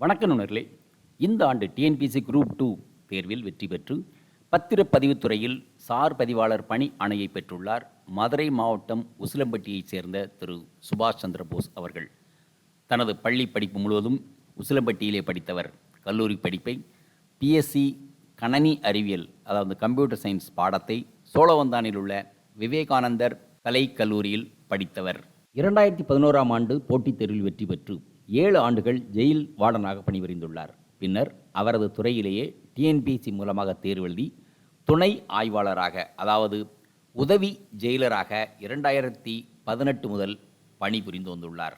வணக்க நுணர்களே இந்த ஆண்டு டிஎன்பிசி குரூப் டூ தேர்வில் வெற்றி பெற்று பத்திரப்பதிவுத் துறையில் சார் பதிவாளர் பணி ஆணையை பெற்றுள்ளார் மதுரை மாவட்டம் உசிலம்பட்டியைச் சேர்ந்த திரு சுபாஷ் சந்திர போஸ் அவர்கள். தனது பள்ளி படிப்பு முழுவதும் உசிலம்பட்டியிலே படித்தவர். கல்லூரி படிப்பை பிஎஸ்சி கணனி அறிவியல் அதாவது கம்ப்யூட்டர் சயின்ஸ் பாடத்தை சோழவந்தானில் உள்ள விவேகானந்தர் கலைக் கல்லூரியில் படித்தவர். இரண்டாயிரத்தி பதினோராம் ஆண்டு போட்டித் தேர்வில் வெற்றி பெற்று ஏழு ஆண்டுகள் ஜெயில் வார்டனாக பணிபுரிந்துள்ளார். பின்னர் அவரது துறையிலேயே டிஎன்பிசி மூலமாக தேர்வெழுதி துணை ஆய்வாளராக அதாவது உதவி ஜெயிலராக இரண்டாயிரத்தி பதினெட்டு முதல் பணிபுரிந்து வந்துள்ளார்.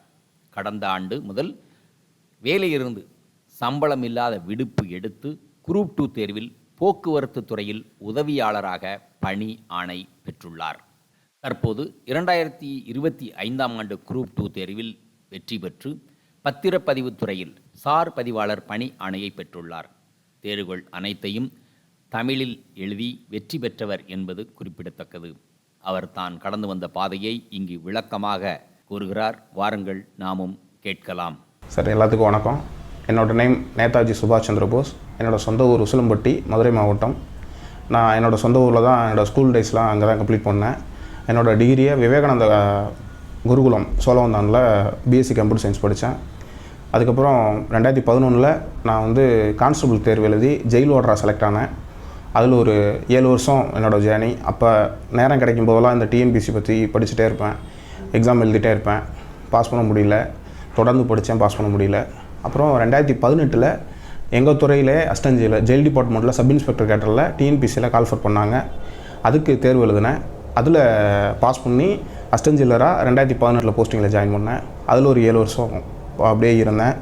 கடந்த ஆண்டு முதல் வேலையிலிருந்து சம்பளம் இல்லாத விடுப்பு எடுத்து குரூப் டூ தேர்வில் போக்குவரத்து துறையில் உதவியாளராக பணி ஆணை பெற்றுள்ளார். தற்போது இரண்டாயிரத்தி இருபத்தி ஐந்தாம் ஆண்டு குரூப் டூ தேர்வில் வெற்றி பெற்று பத்திரப்பதிவுத்துறையில் சார் பதிவாளர் பணி ஆணையை பெற்றுள்ளார். தேர்வுகள் அனைத்தையும் தமிழில் எழுதி வெற்றி பெற்றவர் என்பது குறிப்பிடத்தக்கது. அவர் தான் கடந்து வந்த பாதையை இங்கு விளக்கமாக கூறுகிறார். வாருங்கள் நாமும் கேட்கலாம். சார் எல்லாத்துக்கும் வணக்கம். என்னோட நேம் நேதாஜி சுபாஷ் சந்திர போஸ். என்னோடய சொந்த ஊர் உசிலம்பட்டி மதுரை மாவட்டம். நான் என்னோடய சொந்த ஊரில் தான் என்னோடய ஸ்கூல் டேஸ்லாம் அங்கே தான் கம்ப்ளீட் பண்ணேன். என்னோடய டிகிரியை விவேகானந்த குருகுலம் சோழவந்தானில் பிஎஸ்சி கம்ப்யூட்டர் சயின்ஸ் படித்தேன். அதுக்கப்புறம் ரெண்டாயிரத்தி பதினொன்றில் நான் வந்து கான்ஸ்டபிள் தேர்வு எழுதி ஜெயில் ஓடராக செலக்ட் ஆனேன். அதில் ஒரு ஏழு வருஷம் என்னோடய ஜேர்னி அப்போ நேரம் கிடைக்கும் போதெல்லாம் இந்த டிஎன்பிசி பற்றி படிச்சுட்டே இருப்பேன். எக்ஸாம் எழுதிட்டே இருப்பேன். பாஸ் பண்ண முடியல. தொடர்ந்து படித்தேன் பாஸ் பண்ண முடியல. அப்புறம் ரெண்டாயிரத்தி பதினெட்டில் எங்கள் துறையிலே அஸ்டஞ்சியில் ஜெயில் டிபார்ட்மெண்ட்டில் சப் இன்ஸ்பெக்டர் கேட்டரில் டிஎன்பிசியில் கால்ஃபர் பண்ணாங்க. அதுக்கு தேர்வு எழுதினேன். அதில் பாஸ் பண்ணி அஸ்டன் ரெண்டாயிரத்தி பதினெட்டில் போஸ்டிங்கில் ஜாயின் பண்ணேன். அதில் ஒரு ஏழு வருஷம் அப்படியே இருந்தேன்.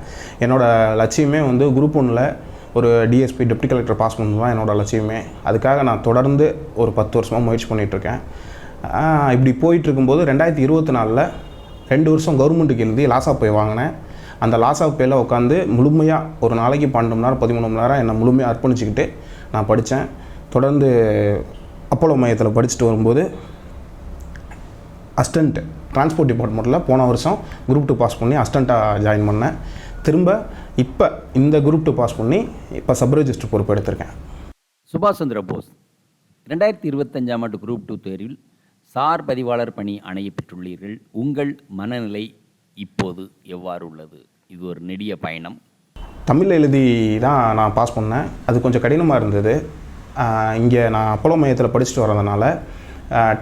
என்னோடய லட்சியமே வந்து குரூப் ஒன்றில் ஒரு டிஎஸ்பி டெப்டி கலெக்டர் பாஸ் பண்ணணும் தான் என்னோடய லட்சியமே. அதுக்காக நான் தொடர்ந்து ஒரு பத்து வருஷமாக முயற்சி பண்ணிகிட்ருக்கேன் இப்படி போயிட்டு இருக்கும்போது ரெண்டாயிரத்தி இருபத்தி நாலில் ரெண்டு வருஷம் கவர்மெண்ட்டுக்கு எழுதி லாஸா போய் வாங்கினேன். அந்த லாஸா பேயில் உட்காந்து முழுமையாக ஒரு நாளைக்கு பன்னெண்டு மணி நேரம் பதிமூணு மணி நேரம் என்னை முழுமையாக அர்ப்பணிச்சுக்கிட்டு நான் படித்தேன் தொடர்ந்து அப்போலோ மையத்தில் படிச்சுட்டு வரும்போது அஸ்டண்ட் டிரான்ஸ்போர்ட் டிபார்ட்மெண்ட்டில் போன வருஷம் குரூப் டூ பாஸ் பண்ணி அஸ்டண்ட்டாக ஜாயின் பண்ணேன். திரும்ப இப்போ இந்த குரூப் டூ பாஸ் பண்ணி இப்போ சப் ரெஜிஸ்டர் பொறுப்பு எடுத்திருக்கேன். சுபாஷ் சந்திர போஸ் ரெண்டாயிரத்தி இருபத்தஞ்சாம் ஆண்டு குரூப் டூ தேர்வில் சார் பதிவாளர் பணி அணைய பெற்றுள்ளீர்கள். உங்கள் மனநிலை இப்போது எவ்வாறு உள்ளது? இது ஒரு நெடிய பயணம். தமிழ் எழுதி தான் நான் பாஸ் பண்ணேன். அது கொஞ்சம் கடினமாக இருந்தது. இங்கே நான் அப்போலோ மையத்தில் படிச்சுட்டு வரதுனால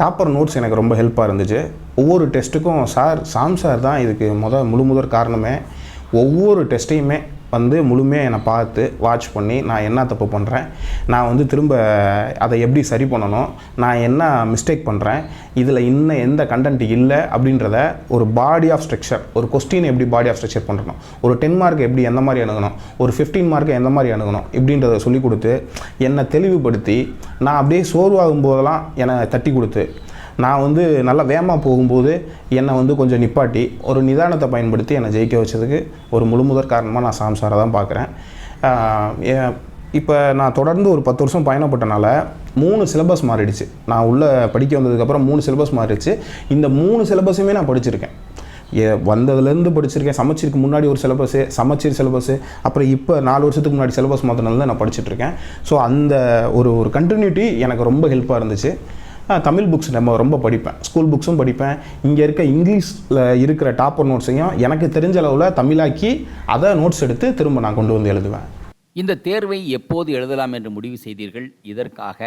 டாப்பர் நோட்ஸ் எனக்கு ரொம்ப ஹெல்ப்பாக இருந்துச்சு. ஒவ்வொரு டெஸ்ட்டுக்கும் சார் சாம் சார் தான் இதுக்கு முத முழு முதற் காரணமே. ஒவ்வொரு டெஸ்ட்டையுமே வந்து முழுமையாக என்னை பார்த்து வாட்ச் பண்ணி நான் என்ன தப்பு பண்ணுறேன் நான் வந்து திரும்ப அதை எப்படி சரி பண்ணணும்? நான் என்ன மிஸ்டேக் பண்ணுறேன் இதில் இன்னும் எந்த கண்டென்ட் இல்லை அப்படின்றத ஒரு பாடி ஆஃப் ஸ்ட்ரக்சர் ஒரு கொஸ்டின் எப்படி பாடி ஆஃப் ஸ்ட்ரக்சர் பண்ணணும்? ஒரு டென் மார்க் எப்படி எந்த மாதிரி அணுகணும்? ஒரு ஃபிஃப்டீன் மார்க்கை எந்த மாதிரி அணுகணும்? இப்படின்றத சொல்லி கொடுத்து என்னை தெளிவுபடுத்தி நான் அப்படியே சோர்வாகும் போதெல்லாம் என்னை தட்டி கொடுத்து நான் வந்து நல்லா வேகமாக போகும்போது என்னை வந்து கொஞ்சம் நிப்பாட்டி ஒரு நிதானத்தை பயன்படுத்தி என்னை ஜெயிக்க வச்சதுக்கு ஒரு முழுமுதற் காரணமாக நான் சாம்சாரை தான் பார்க்குறேன். இப்போ நான் தொடர்ந்து ஒரு பத்து வருஷம் பயணப்பட்டனால மூணு சிலபஸ் மாறிடுச்சு. நான் உள்ளே படிக்க வந்ததுக்கப்புறம் மூணு சிலபஸ் மாறிடுச்சு. இந்த மூணு சிலபஸுமே நான் படிச்சிருக்கேன். ஏ வந்ததுலேருந்து படிச்சிருக்கேன். சமைச்சிருக்கு முன்னாடி ஒரு சிலபஸ்ஸு சமச்சீர் சிலபஸ்ஸு அப்புறம் இப்போ நாலு வருஷத்துக்கு முன்னாடி சிலபஸ் மாற்றினால நான் படிச்சுட்ருக்கேன் ஸோ அந்த ஒரு ஒரு கண்டினியூட்டி எனக்கு ரொம்ப ஹெல்ப்பாக இருந்துச்சு. தமிழ் புக்ஸ் நம்ம ரொம்ப படிப்பேன். ஸ்கூல் புக்ஸும் படிப்பேன். இங்கே இருக்க இங்கிலீஷில் இருக்கிற டாப்பர் நோட்ஸையும் எனக்கு தெரிஞ்ச அளவில் தமிழாக்கி அதை நோட்ஸ் எடுத்து திரும்ப நான் கொண்டு வந்து எழுதுவேன். இந்த தேர்வை எப்போது எழுதலாம் என்று முடிவு செய்தீர்கள்? இதற்காக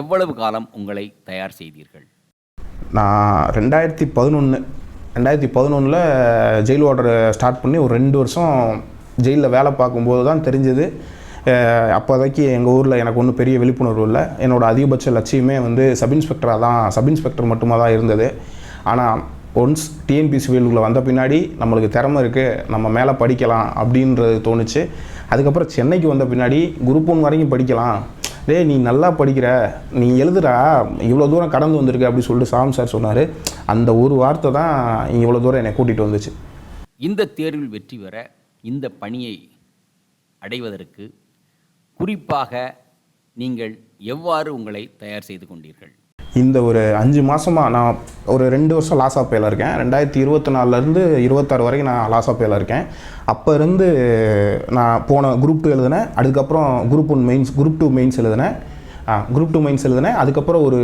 எவ்வளவு காலம் உங்களை தயார் செய்தீர்கள்? நான் ரெண்டாயிரத்தி பதினொன்று ரெண்டாயிரத்தி பதினொன்றில் ஜெயில் வார்டர் ஸ்டார்ட் பண்ணி ஒரு ரெண்டு வருஷம் ஜெயிலில் வேலை பார்க்கும்போது தான் தெரிஞ்சது. அப்போதைக்கு எங்கள் ஊரில் எனக்கு ஒன்றும் பெரிய விழிப்புணர்வு இல்லை. என்னோடய அதிகபட்ச லட்சியமே வந்து சப் இன்ஸ்பெக்டராக தான் சப் இன்ஸ்பெக்டர் மட்டுமா தான் இருந்தது. ஆனால் ஒன்ஸ் டிஎன்பிசி ஃபீல்டுக்குள்ளே வந்த பின்னாடி நம்மளுக்கு திறமை இருக்குது நம்ம மேலே படிக்கலாம் அப்படின்றது தோணுச்சு. அதுக்கப்புறம் சென்னைக்கு வந்த பின்னாடி குரூப் ஒன் வரைக்கும் படிக்கலாம். டேய் நீ நல்லா படிக்கிற நீ எழுதுடா இவ்வளோ தூரம் கடந்து வந்திருக்க அப்படின்னு சொல்லிட்டு சாம் சார் சொன்னார். அந்த ஒரு வார்த்தை தான் இவ்வளோ தூரம் என்னை கூட்டிகிட்டு வந்துச்சு. இந்த தேர்வில் வெற்றி பெற இந்த பணியை அடைவதற்கு குறிப்பாக நீங்கள் எவ்வாறு உங்களை தயார் செய்து கொண்டீர்கள்? இந்த ஒரு அஞ்சு மாதமாக நான் ஒரு ரெண்டு வருஷம் லாஸ் ஆஃப் பேல இருக்கேன். ரெண்டாயிரத்தி இருபத்தி நாலுலேருந்து இருபத்தாறு வரைக்கும் நான் லாஸ் ஆஃப் பேல இருக்கேன். அப்போ இருந்து நான் போன குரூப் டூ எழுதினேன். அதுக்கப்புறம் group one mains group two mains எழுதினேன். குரூப் டூ மெயின்ஸ் எழுதினேன். அதுக்கப்புறம் ஒரு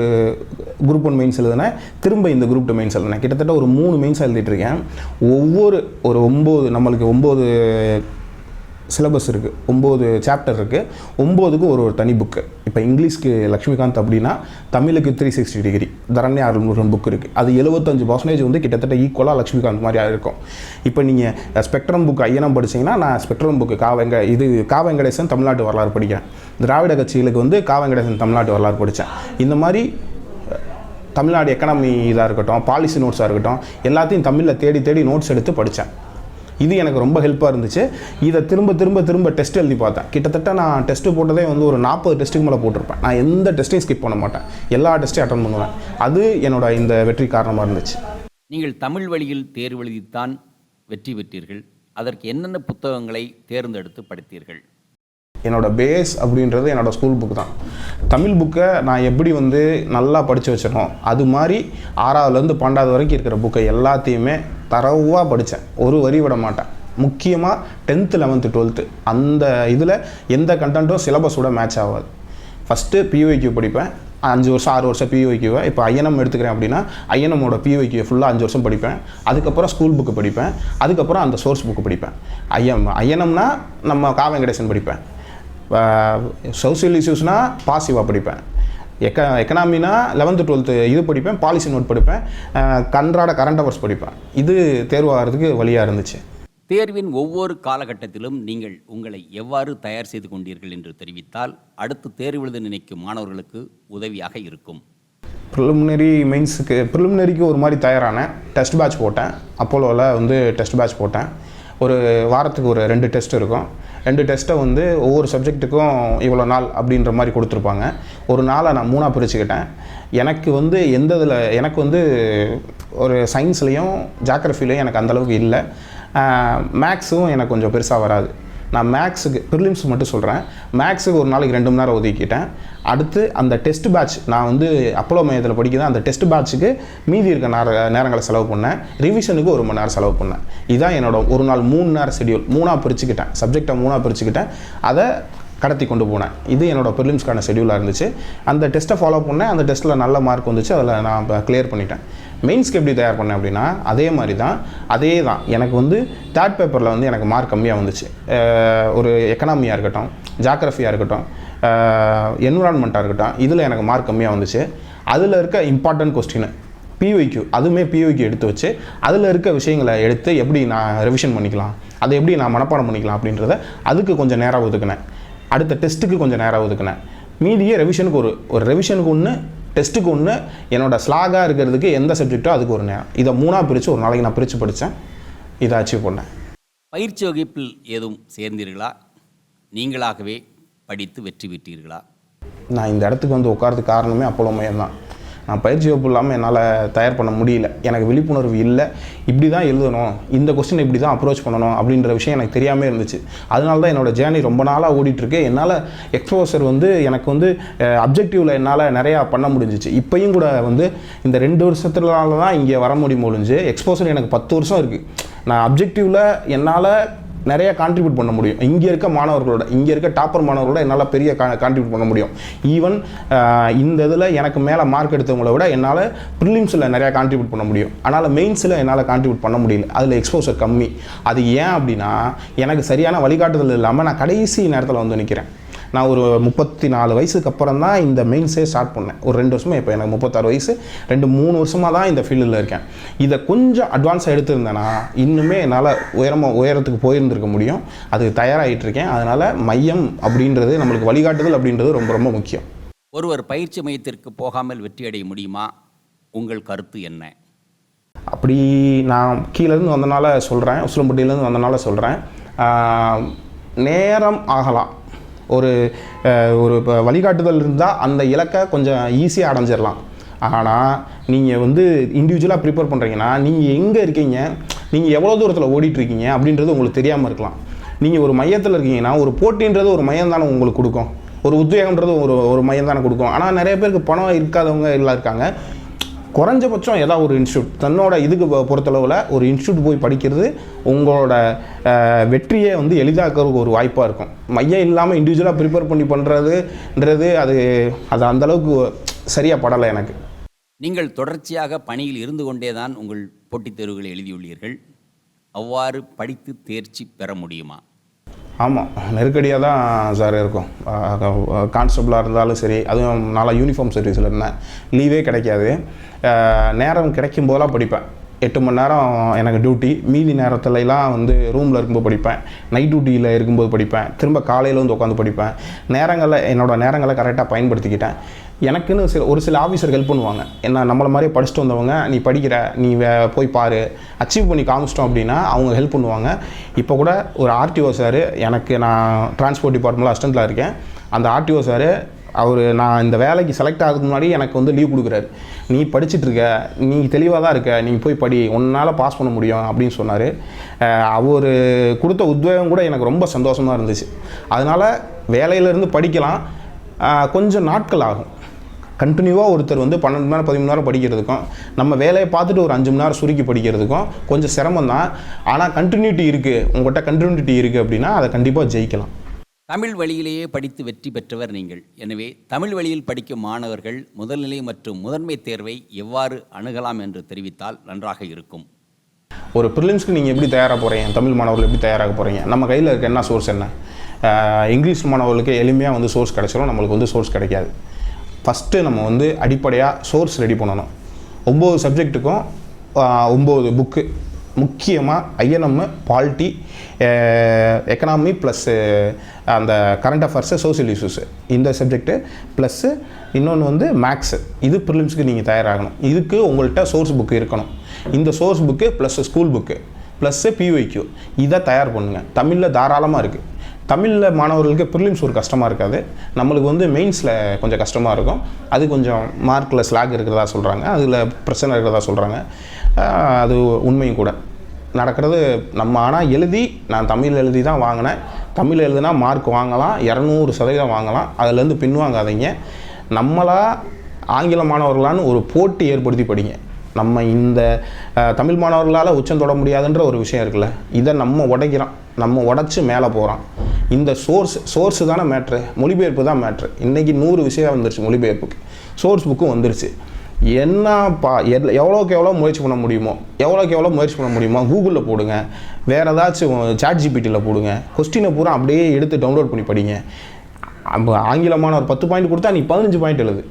குரூப் ஒன் மெயின்ஸ் எழுதினேன். திரும்ப இந்த குரூப் டூ மெயின்ஸ் எழுதினேன். கிட்டத்தட்ட ஒரு மூணு மெயின்ஸ் எழுதிட்டு இருக்கேன். ஒவ்வொரு ஒரு ஒம்பது நம்மளுக்கு ஒம்பது சிலபஸ் இருக்குது ஒம்பது சாப்டர் இருக்குது ஒம்போதுக்கு ஒரு ஒரு தனி புக்கு இப்போ இங்கிலீஷ்க்கு லக்ஷ்மிகாந்த் அப்படின்னா தமிழுக்கு த்ரீ சிக்ஸ்டி டிகிரி தரண்ய அருள்முருகன் புக் இருக்குது அது எழுபத்தஞ்சு பர்சன்டேஜ் வந்து கிட்டத்தட்ட ஈக்குவலாக லக்ஷ்மிகாந்த் மாதிரி இருக்கும் இப்போ நீங்கள் ஸ்பெக்ட்ரம் புக் ஐயனம் படிச்சீங்கன்னா நான் ஸ்பெக்ட்ரம் புக்கு காவெங்க இது காவெங்கடேசன் தமிழ்நாட்டு வரலாறு படிக்கிறேன். திராவிட கட்சிகளுக்கு வந்து காவெங்கடேசன் தமிழ்நாட்டு வரலாறு படித்தேன் இந்த மாதிரி தமிழ்நாடு எக்கனாமி இதாக இருக்கட்டும் பாலிசி நோட்ஸாக இருக்கட்டும் எல்லாத்தையும் தமிழில் தேடி தேடி நோட்ஸ் எடுத்து படித்தேன் இது எனக்கு ரொம்ப ஹெல்ப்பாக இருந்துச்சு. இதை திரும்ப திரும்ப திரும்ப டெஸ்ட் எழுதி பார்த்தேன். கிட்டத்தட்ட நான் டெஸ்ட்டு போட்டதே வந்து ஒரு நாற்பது டெஸ்ட்டுக்கு மேலே போட்டிருப்பேன். நான் எந்த டெஸ்ட்டையும் ஸ்கிப் பண்ண மாட்டேன். எல்லா டெஸ்ட்டையும் அட்டன் பண்ணுவேன். அது என்னோட இந்த வெற்றி காரணமாக இருந்துச்சு. நீங்கள் தமிழ் வழியில் தேர்வு எழுதித்தான் வெற்றி பெற்றீர்கள். அதற்கு என்னென்ன புத்தகங்களை தேர்ந்தெடுத்து படித்தீர்கள்? என்னோட பேஸ் அப்படின்றது என்னோட ஸ்கூல் புக் தான். தமிழ் புக்கை நான் எப்படி வந்து நல்லா படித்து வச்சிடணும் அது மாதிரி ஆறாவதுலேருந்து பன்னெண்டாவது வரைக்கும் இருக்கிற புக்கை எல்லாத்தையுமே தரவாக படித்தேன் ஒரு வரி விட மாட்டேன். முக்கியமாக டென்த்து லெவன்த்து டுவெல்த்து அந்த இதில் எந்த கண்டென்ட்டும் சிலபஸோட மேட்ச் ஆகாது. ஃபஸ்ட்டு பிஒய்க்யூ படிப்பேன். அஞ்சு வருஷம் ஆறு வருஷம் பிஒய்க்யூவை இப்போ ஐஎன்எம் எடுத்துக்கிறேன் அப்படின்னா ஐஎன்எம்மோட பிஒய்க்யூ ஃபுல்லாக அஞ்சு வருஷம் படிப்பேன். அதுக்கப்புறம் ஸ்கூல் புக்கு படிப்பேன். அதுக்கப்புறம் அந்த சோர்ஸ் புக்கு படிப்பேன். ஐஎம் ஐஎன்எம்னா நம்ம கா வெங்கடேசன் படிப்பேன். சோசியல் இஷ்யூஸ்னால் பாசிவாக படிப்பேன். எக்க எக்கனாமினா லெவன்த்து டுவெல்த்து இது படிப்பேன் பாலிசி நோட் படிப்பேன் கன்றாட கரண்ட் அவர்ஸ் படிப்பேன். இது தேர்வாகிறதுக்கு வழியாக இருந்துச்சு. தேர்வின் ஒவ்வொரு காலகட்டத்திலும் நீங்கள் உங்களை எவ்வாறு தயார் செய்து கொண்டீர்கள் என்று தெரிவித்தால் அடுத்து தேர்வு எழுத நினைக்கும் மாணவர்களுக்கு உதவியாக இருக்கும். ப்ரிலிமினரி மெயின்ஸுக்கு ப்ரிலிமினரிக்கு ஒரு மாதிரி தயாரானேன். டெஸ்ட் பேட்ச் போட்டேன். அப்போலோவில் வந்து டெஸ்ட் பேட்ச் போட்டேன். ஒரு வாரத்துக்கு ஒரு ரெண்டு டெஸ்ட் இருக்கும். ரெண்டு டெஸ்ட்டை வந்து ஒவ்வொரு சப்ஜெக்ட்டுக்கும் இவ்வளோ நாள் அப்படின்ற மாதிரி கொடுத்துருப்பாங்க. ஒரு நாளை நான் மூணாக பிரிச்சுக்கிட்டேன். எனக்கு வந்து எந்த இதில் எனக்கு வந்து ஒரு சயின்ஸ்லேயும் ஜாக்ரஃபிலையும் எனக்கு அந்தளவுக்கு இல்லை. மேக்ஸும் எனக்கு கொஞ்சம் பெருசாக வராது. நான் மேக்ஸுக்கு ப்ரிலிம்ஸ் மட்டும் சொல்கிறேன் மேக்ஸுக்கு ஒரு நாளைக்கு ரெண்டு மணி நேரம் ஒதுக்கிட்டேன். அடுத்து அந்த டெஸ்ட் பேட்ச் நான் வந்து அப்போலோ மையத்தில் படிக்கிறேன் அந்த டெஸ்ட் பேட்ச்சுக்கு மீதி இருக்க நேர நேரங்களை செலவு பண்ணேன். ரிவிஷனுக்கு ஒரு மணி நேரம் செலவு பண்ணேன். இதான் என்னோட ஒரு நாள் மூணு நேரம் ஷெடியூல் மூணாக பிரிச்சுக்கிட்டேன். சப்ஜெக்டை மூணாக பிரிச்சுக்கிட்டேன். அதை கடத்தி கொண்டு போனேன். இது என்னோட ப்ரிலிம்ஸ்க்கான ஷெடியூலாக இருந்துச்சு. அந்த டெஸ்ட்டை ஃபாலோ பண்ணேன். அந்த டெஸ்ட்டில் நல்ல மார்க் வந்துச்சு. அதில் நான் கிளியர் பண்ணிட்டேன். மெயின்ஸ்க்கு எப்படி தயார் பண்ணேன் அப்படின்னா அதே மாதிரி தான் அதே தான் எனக்கு வந்து தேர்ட் பேப்பரில் வந்து எனக்கு மார்க் கம்மியாக வந்துச்சு. ஒரு எக்கனாமியாக இருக்கட்டும் ஜாகிரஃபியாக இருக்கட்டும் என்விரான்மெண்ட்டாக இருக்கட்டும் இதில் எனக்கு மார்க் கம்மியாக வந்துச்சு. அதில் இருக்க இம்பார்ட்டன்ட் கொஸ்டின் பிஒய்க்கு அதுவுமே பிஒய்க்கு எடுத்து வச்சு அதில் இருக்க விஷயங்களை எடுத்து எப்படி நான் ரிவிஷன் பண்ணிக்கலாம் அதை எப்படி நான் மனப்பாடம் பண்ணிக்கலாம் அப்படின்றத அதுக்கு கொஞ்சம் நேரம் ஒதுக்கினேன். அடுத்த டெஸ்ட்டுக்கு கொஞ்சம் நேரம் ஒதுக்கினேன். மீதியே ரெவிஷனுக்கு ஒரு ஒரு ரெவிஷனுக்கு ஒன்று டெஸ்ட்டுக்கு ஒன்று என்னோட ஸ்லாகாக இருக்கிறதுக்கு எந்த சப்ஜெக்ட்டோ அதுக்கு ஒரு நேரம். இதை மூணாக பிரித்து ஒரு நாளைக்கு நான் பிரித்து படித்தேன் இதை அச்சீவ் பண்ணேன். பயிற்சி வகுப்பில் ஏதும் சேர்ந்தீர்களா? நீங்களாகவே படித்து வெற்றி பெற்றீர்களா? நான் இந்த இடத்துக்கு வந்து உட்காரதுக்கு காரணமே அப்போலோ மையம் தான். நான் பயிற்சி வகுப்பு இல்லாமல் என்னால் தயார் பண்ண முடியல. எனக்கு விழிப்புணர்வு இல்லை. இப்படி தான் எழுதணும். இந்த கொஸ்டின் இப்படி தான் அப்ரோச் பண்ணணும் அப்படின்ற விஷயம் எனக்கு தெரியாமல் இருந்துச்சு. அதனால தான் என்னோட ஜேர்னி ரொம்ப நாளாக ஓடிட்டுருக்கு. என்னால் எக்ஸ்போசர் வந்து எனக்கு வந்து அப்ஜெக்டிவில் என்னால் நிறையா பண்ண முடிஞ்சிச்சு. இப்போயும் கூட வந்து இந்த ரெண்டு வருஷத்துனால தான் இங்கே வர முடியும் ஒழிஞ்சு. எக்ஸ்போசர் எனக்கு பத்து வருஷம் இருக்குது நான் அப்ஜெக்டிவில் என்னால் நிறைய கான்ட்ரிபியூட் பண்ண முடியும். இங்கே இருக்க மாணவர்களோட இங்கே இருக்க டாப்பர் மாணவர்களோட என்னால் பெரிய கா கான்ட்ரிபியூட் பண்ண முடியும். ஈவன் இந்த இதில் எனக்கு மேலே மார்க் எடுத்தவங்கள விட என்னால் ப்ரிலிம்ஸில் நிறையா கான்ட்ரிபியூட் பண்ண முடியும். ஆனால் மெயின்ஸில் என்னால் கான்ட்ரிபியூட் பண்ண முடியல. அதில் எக்ஸ்போசர் கம்மி. அது ஏன் அப்படின்னா எனக்கு சரியான வழிகாட்டுதல் இல்லாமல் நான் கடைசி நேரத்தில் வந்து நிற்கிறேன் நான் ஒரு முப்பத்தி நாலு வயசுக்கு அப்புறம் தான் இந்த மெயின்ஸே ஸ்டார்ட் பண்ணேன். ஒரு ரெண்டு வருஷமா இப்போ எனக்கு முப்பத்தாறு வயசு ரெண்டு மூணு வருஷமாக தான் இந்த ஃபீல்டில் இருக்கேன். இதை கொஞ்சம் அட்வான்ஸாக எடுத்திருந்தேன்னா இன்னுமே என்னால் உயரமாக உயரத்துக்கு போயிருந்திருக்க முடியும். அதுக்கு தயாராகிட்டு இருக்கேன். அதனால் மையம் அப்படின்றது நம்மளுக்கு வழிகாட்டுதல் அப்படின்றது ரொம்ப ரொம்ப முக்கியம். ஒருவர் பயிற்சி மையத்திற்கு போகாமல் வெற்றியடைய முடியுமா? உங்கள் கருத்து என்ன? அப்படி நான் கீழேருந்து வந்தனால சொல்கிறேன் உசிலம்பட்டியிலேருந்து வந்தனால சொல்கிறேன் நேரம் ஆகலாம். ஒரு ஒரு இப்போ வழிகாட்டுதல் இருந்தால் அந்த இலக்கை கொஞ்சம் ஈஸியாக அடைஞ்சிடலாம் ஆனால் நீங்கள் வந்து இண்டிவிஜுவலாக ப்ரிப்பேர் பண்ணுறீங்கன்னா நீங்கள் எங்கே இருக்கீங்க நீங்கள் எவ்வளோ தூரத்தில் ஓடிட்டுருக்கீங்க அப்படின்றது உங்களுக்கு தெரியாமல் இருக்கலாம். நீங்கள் ஒரு மையத்தில் இருக்கீங்கன்னா ஒரு போட்டின்றது ஒரு மையம் தானே உங்களுக்கு கொடுக்கும். ஒரு உத்வேகம்ன்றது ஒரு ஒரு மையம் தானே கொடுக்கும். ஆனால் நிறைய பேருக்கு பணம் இருக்காதவங்க எல்லாம் இருக்காங்க. குறைஞ்சபட்சம் ஏதாவது ஒரு இன்ஸ்டியூட் தன்னோட இதுக்கு பொறுத்தளவில் ஒரு இன்ஸ்டியூட் போய் படிக்கிறது உங்களோட வெற்றியை வந்து எளிதாக்குறதுக்கு ஒரு வாய்ப்பாக இருக்கும். மையம் இல்லாமல் இண்டிவிஜுவலாக ப்ரிப்பேர் பண்ணி பண்ணுறதுன்றது அது அது அந்தளவுக்கு சரியாக படலை எனக்கு. நீங்கள் தொடர்ச்சியாக பணியில் இருந்து கொண்டே தான் உங்கள் போட்டித் தேர்வுகளை எழுதியுள்ளீர்கள். அவ்வாறு படித்து தேர்ச்சி பெற முடியுமா? ஆமாம் நெருக்கடியாக தான் சார் இருக்கும். கான்ஸ்டபுளாக இருந்தாலும் சரி அதுவும் நாளாக யூனிஃபார்ம் சர்வீஸில் இருந்தேன். லீவே கிடைக்காது. நேரம் கிடைக்கும் போதெல்லாம் படிப்பேன். எட்டு மணி நேரம் எனக்கு டியூட்டி மீதி நேரத்துலலாம் வந்து ரூமில் இருக்கும்போது படிப்பேன். நைட் டியூட்டியில் இருக்கும்போது படிப்பேன். திரும்ப காலையில் வந்து உட்காந்து படிப்பேன். நேரங்களை என்னோடய நேரங்களை கரெக்டாக பயன்படுத்திக்கிட்டேன். எனக்குன்னு சில ஒரு சில ஆஃபீஸர் ஹெல்ப் பண்ணுவாங்க. என்ன நம்மளை மாதிரியே படிச்சுட்டு வந்தவங்க நீ படிக்கிற நீ வே- போய் பாரு. அச்சீவ் பண்ணி காமிச்சிட்டோம் அப்படின்னா அவங்க ஹெல்ப் பண்ணுவாங்க. இப்போ கூட ஒரு ஆர்டிஓ சார் எனக்கு நான் டிரான்ஸ்போர்ட் டிபார்ட்மெண்ட்டில் அசிஸ்டண்ட்டில் இருக்கேன். அந்த ஆர்டிஓ சார் அவர் நான் இந்த வேலைக்கு செலக்ட் ஆகிறதுக்கு முன்னாடி எனக்கு வந்து லீவ் கொடுக்குறாரு. நீ படிச்சுட்ருக்க நீ தெளிவாக தான் இருக்க நீ போய் படி உன்னால் பாஸ் பண்ண முடியும் அப்படின்னு சொன்னார். அவர் கொடுத்த உத்வேகம் கூட எனக்கு ரொம்ப சந்தோஷமாக இருந்துச்சு. அதனால் வேலையிலேருந்து படிக்கலாம். கொஞ்சம் நாட்கள் ஆகும். கண்டினியூவாக ஒருத்தர் வந்து பன்னெண்டு மணி நேரம் பதிமூணு நேரம் படிக்கிறதுக்கும் நம்ம வேலையை பார்த்துட்டு ஒரு அஞ்சு மணி நேரம் சுருக்கி படிக்கிறதுக்கும் கொஞ்சம் சிரமம் தான். ஆனால் கண்டினியூட்டி இருக்குது உங்கள்கிட்ட கண்டினியூட்டி இருக்குது அப்படின்னா அதை கண்டிப்பாக ஜெயிக்கலாம். தமிழ் வழியிலேயே படித்து வெற்றி பெற்றவர் நீங்கள். எனவே தமிழ் வழியில் படிக்கும் மாணவர்கள் முதல்நிலை மற்றும் முதன்மை தேர்வை எவ்வாறு அணுகலாம் என்று தெரிவித்தால் நன்றாக இருக்கும். ஒரு ப்ரிலிம்ஸ்க்கு நீங்கள் எப்படி தயாராக போகிறீங்க தமிழ் மாணவர்கள் எப்படி தயாராக போகிறீங்க நம்ம கையில் இருக்க என்ன சோர்ஸ் என்ன? இங்கிலீஷ் மாணவர்களுக்கு எளிமையாக வந்து சோர்ஸ் கிடைச்சிரும் நம்மளுக்கு வந்து சோர்ஸ் கிடைக்காது. ஃபஸ்ட்டு நம்ம வந்து அடிப்படையாக சோர்ஸ் ரெடி பண்ணணும். ஒம்பது சப்ஜெக்ட்டுக்கும் ஒம்பது புக்கு முக்கியமாக ஐஎன்எம் பாலிட்டி எக்கனாமி ப்ளஸ்ஸு அந்த கரண்ட் அஃபேர்ஸு சோசியல் இஷ்யூஸு இந்த சப்ஜெக்ட்டு ப்ளஸ்ஸு இன்னொன்று வந்து மேக்ஸு இது ப்ரிலிம்ஸ்க்கு நீங்கள் தயாராகணும். இதுக்கு உங்கள்கிட்ட சோர்ஸ் புக்கு இருக்கணும். இந்த source book plus school book plus PYQ இதை தயார் பண்ணுங்கள் தமிழில் தாராளமாக இருக்குது தமிழில் மாணவர்களுக்கு ப்ரிலிம்ஸ் ஒரு கஷ்டமாக இருக்காது. நம்மளுக்கு வந்து மெயின்ஸில் கொஞ்சம் கஷ்டமாக இருக்கும். அது கொஞ்சம் மார்க்கில் ஸ்லாக் இருக்கிறதா சொல்கிறாங்க அதில் பிரச்சனை இருக்கிறதா சொல்கிறாங்க அது உண்மையும் கூட. நடக்கிறது நம்ம ஆனால் எழுதி நான் தமிழ் எழுதி தான் வாங்கினேன். தமிழ் எழுதுனா மார்க் வாங்கலாம் இரநூறு சதவீதம் வாங்கலாம். அதுலேருந்து பின்வாங்காதீங்க. நம்மளா ஆங்கில மாணவர்களான்னு ஒரு போட்டி ஏற்படுத்தி படிங்க. நம்ம இந்த தமிழ் மாணவர்களால் உச்சம் தொட முடியாதுன்ற ஒரு விஷயம் இருக்குல்ல. இதை நம்ம உடைக்கிறோம். நம்ம உடச்சி மேலே போகிறோம் இந்த சோர்ஸ் சோர்ஸு தானே மேட்ரு மொழிபெயர்ப்பு தான் மேட்ரு இன்றைக்கி நூறு விஷயம் வந்துருச்சு மொழிபெயர்ப்புக்கு. சோர்ஸ் புக்கும் வந்துருச்சு. என்ன பா எல் எவ்வளோக்கு எவ்வளோ முயற்சி பண்ண முடியுமோ எவ்வளோக்கு எவ்வளோ முயற்சி பண்ண முடியுமோ கூகுளில் போடுங்க. வேறு ஏதாச்சும் சாட் ஜிபிடியில் போடுங்க. கொஸ்டினை பூரா அப்படியே எடுத்து டவுன்லோட் பண்ணி படிங்க. ஆங்கிலமான ஒரு பத்து பாயிண்ட் கொடுத்தா நீ பதினஞ்சு பாயிண்ட் எழுது.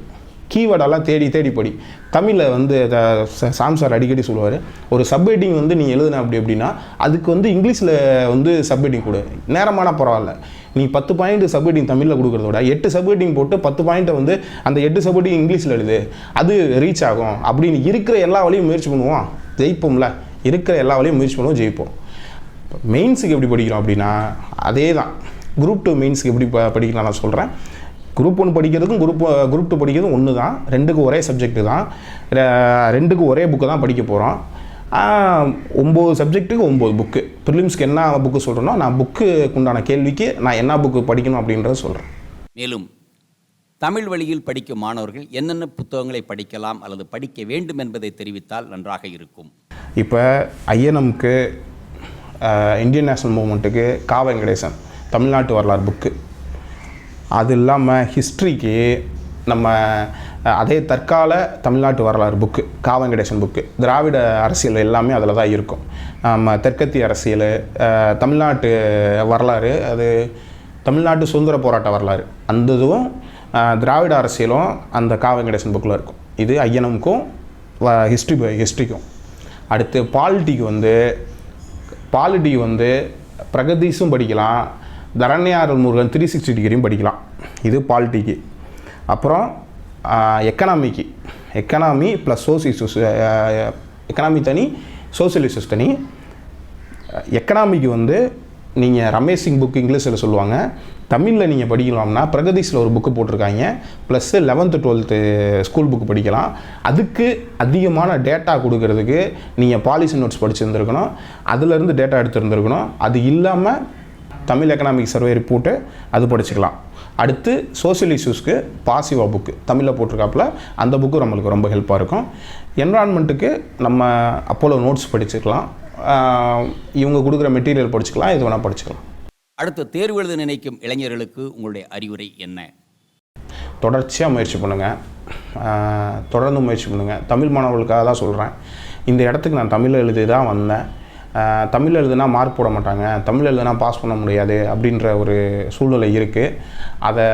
கீவேர்டெல்லாம் தேடி தேடி படி. தமிழில் வந்து த- சாம் சார் அடிக்கடி சொல்லுவார் ஒரு சப்ஹெட்டிங் வந்து நீ எழுதுன அப்படி அப்படின்னா அதுக்கு வந்து இங்கிலீஷில் வந்து சப்ஹெட்டிங் கொடு. நேரமான பரவாயில்ல. நீ பத்து பாயிண்ட் சப்ஹெட்டிங் தமிழில் கொடுக்குறத விட எட்டு சப்ஹெட்டிங் போட்டு பத்து பாயிண்ட்டை வந்து அந்த எட்டு சப்ஹெட்டிங் இங்கிலீஷில் எழுது. அது ரீச் ஆகும். அப்படின்னு இருக்கிற எல்லா வழியும் முயற்சி பண்ணுவோம். ஜெயிப்போம்ல. இருக்கிற எல்லா வழியும் முயற்சி பண்ணுவோம் ஜெயிப்போம். மெயின்ஸுக்கு எப்படி படிக்கிறோம் அப்படின்னா அதே தான் குரூப் டூ மெயின்ஸுக்கு எப்படி ப படிக்கலாம் நான் சொல்கிறேன் குரூப் ஒன் படிக்கிறதுக்கும் குரூப் குரூப் டூ படிக்கிறதும் ஒன்று தான் ரெண்டுக்கும் ஒரே சப்ஜெக்ட் தான். ரெண்டுக்கும் ஒரே புக்கு தான் படிக்க போகிறோம் ஒம்பது சப்ஜெக்ட்டுக்கு ஒம்பது புக்கு ப்ரிலிம்ஸ்க்கு என்ன புக்கு சொல்கிறேனோ நான் புக்கு உண்டான கேள்விக்கு நான் என்ன புக்கு படிக்கணும் அப்படின்றத சொல்கிறேன் மேலும் தமிழ் வழியில் படிக்கும் மாணவர்கள் என்னென்ன புத்தகங்களை படிக்கலாம் அல்லது படிக்க வேண்டும் என்பதை தெரிவித்தால் நன்றாக இருக்கும். இப்போ ஐஎன்எம்க்கு இந்தியன் நேஷனல் மூமெண்ட்டுக்கு கா வெங்கடேசன் தமிழ்நாட்டு வரலாறு புக்கு அது இல்லாமல் ஹிஸ்ட்ரிக்கு நம்ம அதே தற்கால தமிழ்நாட்டு வரலாறு புக்கு காவங்கடேசன் புக்கு திராவிட அரசியல் எல்லாமே அதில் தான் இருக்கும். நம்ம தெற்கத்திய அரசியல் தமிழ்நாட்டு வரலாறு அது தமிழ்நாட்டு சுதந்திர போராட்ட வரலாறு. அந்த இதுவும் திராவிட அரசியலும் அந்த காவங்கடேசன் புக்கில் இருக்கும். இது ஐயனமுக்கும் ஹிஸ்ட்ரி ஹிஸ்ட்ரிக்கும் அடுத்து பாலிட்டிக்கு வந்து பாலிட்டி வந்து பிரகதீஸும் படிக்கலாம் தரண்யார் முருகன் த்ரீ சிக்ஸ்டி டிகிரியும் படிக்கலாம். இது பாலிட்டிக்கு அப்புறம் எக்கனாமிக்கு எக்கனாமி ப்ளஸ் சோசியலிஸ்ட் எக்கனாமி தனி சோசியலிஸ்ட் தனி. எக்கனாமிக்கு வந்து நீங்கள் ரமேஷ் சிங் புக் இங்கிலீஷில் சொல்லுவாங்க. தமிழில் நீங்கள் படிக்கலாம்னா பிரகதீஷில் ஒரு புக்கு போட்டிருக்காங்க. Plus eleventh twelfth school book படிக்கலாம். அதுக்கு அதிகமான டேட்டா கொடுக்கறதுக்கு நீங்கள் பாலிசி நோட்ஸ் படிச்சிருந்துருக்கணும். அதுலேருந்து டேட்டா எடுத்துருந்துருக்கணும். அது இல்லாமல் தமிழ் எக்கனாமிக் சர்வே ரிப்போர்ட்டு அது படிச்சுக்கலாம். அடுத்து சோசியல் இஷ்யூஸ்க்கு பாசிவா புக்கு தமிழில் போட்டிருக்காப்புல அந்த புக்கு நம்மளுக்கு ரொம்ப ஹெல்ப்பாக இருக்கும். என்வரான்மெண்ட்டுக்கு நம்ம அப்போலோ நோட்ஸ் படிச்சுக்கலாம். இவங்க கொடுக்குற மெட்டீரியல் படிச்சுக்கலாம் எது வேணால் படிச்சுக்கலாம். அடுத்து தேர்வு எழுத நினைக்கும் இளைஞர்களுக்கு உங்களுடைய அறிவுரை என்ன? தொடர்ச்சியாக முயற்சி பண்ணுங்கள் தொடர்ந்து முயற்சி பண்ணுங்கள் தமிழ் மாணவர்களுக்காக தான் சொல்கிறேன் இந்த இடத்துக்கு நான் தமிழ் எழுதி தான் வந்தேன். தமிழ் எழுதுனா மார்க் போட மாட்டாங்க. தமிழ் எழுதுனா பாஸ் பண்ண முடியாது அப்படின்ற ஒரு சூழ்நிலை இருக்குது அதை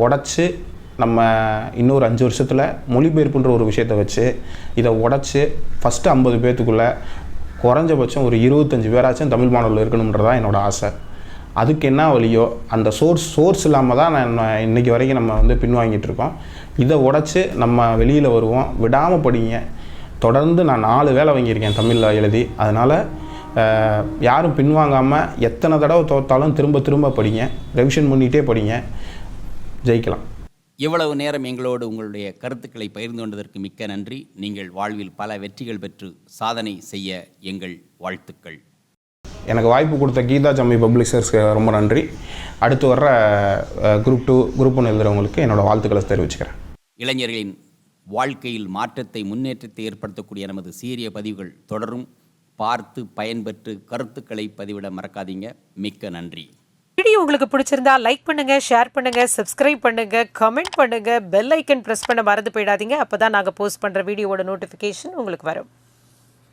உடச்சி நம்ம இன்னொரு அஞ்சு வருஷத்தில் மொழிபெயர்ப்புன்ற ஒரு விஷயத்தை வச்சு இதை உடச்சி ஃபஸ்ட்டு ஐம்பது பேர்த்துக்குள்ளே குறைஞ்சபட்சம் ஒரு இருபத்தஞ்சி பேராச்சும் தமிழ் மாணவர்கள் இருக்கணுன்றதான் என்னோட ஆசை. அதுக்கு என்ன வழியோ அந்த சோர்ஸ் சோர்ஸ் இல்லாமல் தான் நான் இன்ன- இன்னைக்கு வரைக்கும் நம்ம வந்து பின்வாங்கிட்டு இருக்கோம். இதை உடச்சி நம்ம வெளியில் வருவோம். விடாமல் படிங்க. தொடர்ந்து நான் நாலு வேலை வாங்கியிருக்கேன் தமிழில் எழுதி. அதனால் யாரும் பின்வாங்காமல் எத்தனை தடவை தோத்தாலும் திரும்ப திரும்ப படிங்க. ரெவிஷன் பண்ணிகிட்டே படிங்க. ஜெயிக்கலாம். இவ்வளவு நேரம் எங்களோடு உங்களுடைய கருத்துக்களை பகிர்ந்து கொண்டதற்கு மிக்க நன்றி. நீங்கள் வாழ்வில் பல வெற்றிகள் பெற்று சாதனை செய்ய எங்கள் வாழ்த்துக்கள். எனக்கு வாய்ப்பு கொடுத்த கீதா ஜம்மி பப்ளிஷர்ஸ்க்கு ரொம்ப நன்றி. அடுத்து வர்ற குரூப் டூ குரூப் ஒன்று எழுதுகிறவங்களுக்கு என்னோடய வாழ்த்துக்களை தெரிவிச்சுக்கிறேன். இளைஞர்களின் வாழ்க்கையில் மாற்றத்தை முன்னேற்றத்தை ஏற்படுத்தக்கூடிய நமது சீரிய பதிவுகள் தொடரும். பார்த்து பயன்பெற்று கருத்துக்களை பதிவிட மறக்காதீங்க. மிக்க நன்றி. வீடியோ உங்களுக்கு பிடிச்சிருந்தா லைக் பண்ணுங்க ஷேர் பண்ணுங்க சப்ஸ்கிரைப் பண்ணுங்க கமெண்ட் பண்ணுங்க பெல் ஐக்கன் பிரஸ் பண்ண மறந்து போயிடாதீங்க. அப்பதான் நாங்கள் போஸ்ட் பண்ற வீடியோவோட நோட்டிபிகேஷன் உங்களுக்கு வரும்.